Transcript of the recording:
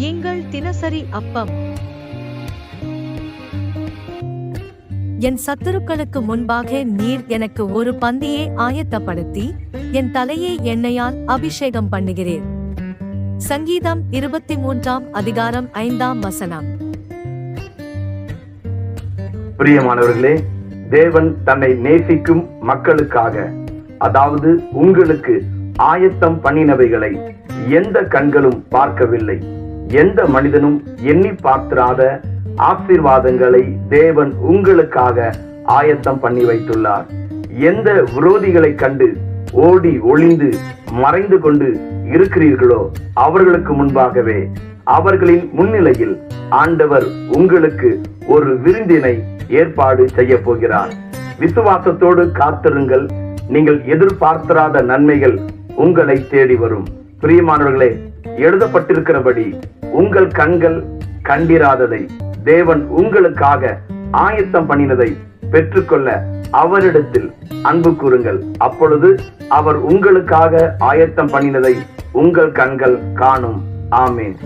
எங்கள் தினசரி அப்பம். என் சத்துருக்களுக்கு முன்பாக நீர் எனக்கு ஒரு பந்தியை ஆயத்தப்படுத்தி என் தலையை எண்ணெயால் அபிஷேகம் பண்ணுகிறீர். சங்கீதம் இருபத்தி மூன்றாம் அதிகாரம் ஐந்தாம் வசனம். பிரியமானவர்களே தேவன் தன்னை நேசிக்கும் மக்களுக்காக அதாவது உங்களுக்கு ஆயத்தம் பண்ணினவைகளை எந்த கண்களும் பார்க்கவில்லை. எந்த மனிதனும் எண்ணி பார்த்திராத ஆசீர்வாதங்களை தேவன் உங்களுக்காக ஆயத்தம் பண்ணி வைத்துள்ளார். எந்த விரோதிகளை கண்டு ஓடி ஒளிந்து மறைந்து கொண்டு இருக்கிறீர்களோ அவர்களுக்கு முன்பாகவே அவர்களின் முன்னிலையில் ஆண்டவர் உங்களுக்கு ஒரு விருந்தினை ஏற்பாடு செய்ய போகிறார். விசுவாசத்தோடு காத்திருங்கள். நீங்கள் எதிர்பார்த்திராத நன்மைகள் உங்களை தேடி வரும். பிரியமானவர்களே எழுதப்பட்டிருக்கிறபடி உங்கள் கண்கள் கண்டிராததை தேவன் உங்களுக்காக ஆயத்தம் பண்ணினதை பெற்றுக்கொள்ள அவரிடத்தில் அன்பு கூறுங்கள். அப்பொழுது அவர் உங்களுக்காக ஆயத்தம் பண்ணினதை உங்கள் கண்கள் காணும். ஆமேன்.